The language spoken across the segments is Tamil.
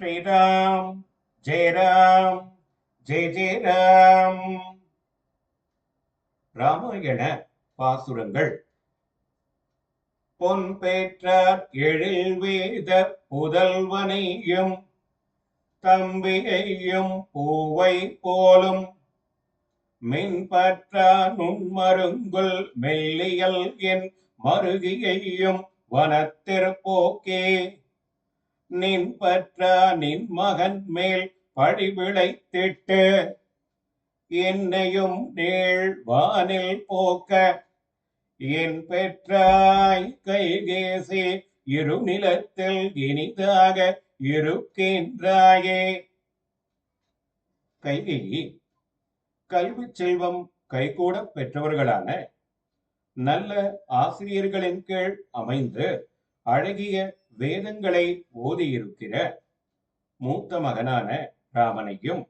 ஸ்ரீராம் ஜெய ராம் ஜெய ஜெய ராம் ராமாயண பாசுரங்கள். பொன் பெற்றார் எழில் வேத புதல்வனையும் தம்பியையும் பூவை போலும். மின் நுண்மருங்குள் மெல்லியல் என் மருகியையும் வனத்திற்போக்கே நின் பற்றா நின் மகன் மேல் படிவிளை திட்டு. என்னையும் நீள் வானில் போக்க என் பெற்றாய் கைகேசி இருநிலத்தில் இனிதாக இருக்கின்றாயே. கைகேயி கல்வி செல்வம் கைகூட பெற்றவர்களான நல்ல ஆசிரியர்களின் கீழ் அமைந்து அழகிய வேதங்களை ஓதியிருக்கிற மூத்த மகனான ராமனையும்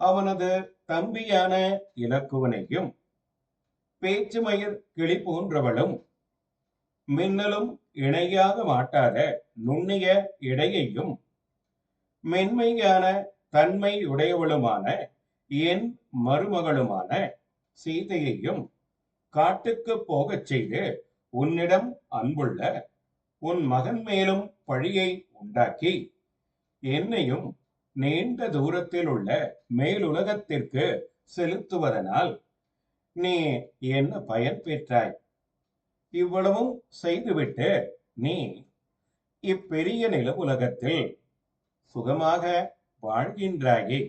அவனது தம்பியான இலக்குவனையும் பேச்சுமயிர் கிளி போன்றவளும் மின்னலும் இணையாக மாட்டாத நுண்ணிய இடையையும் மென்மையான தன்மை உடையவளுமான என் மருமகளுமான சீதையையும் காட்டுக்கு போகச் செய்து உன்னிடம் அன்புள்ள உன் மகன் மேலும் பழியை உண்டாக்கி என்னையும் நீண்ட தூரத்தில் உள்ள மேலுலகத்திற்கு செலுத்துவதனால் நீ என்ன பயன் பெற்றாய்? இவ்வளவும் செய்துவிட்டு நீ இப்பெரிய நில உலகத்தில் சுகமாக வாழ்கின்றாயே.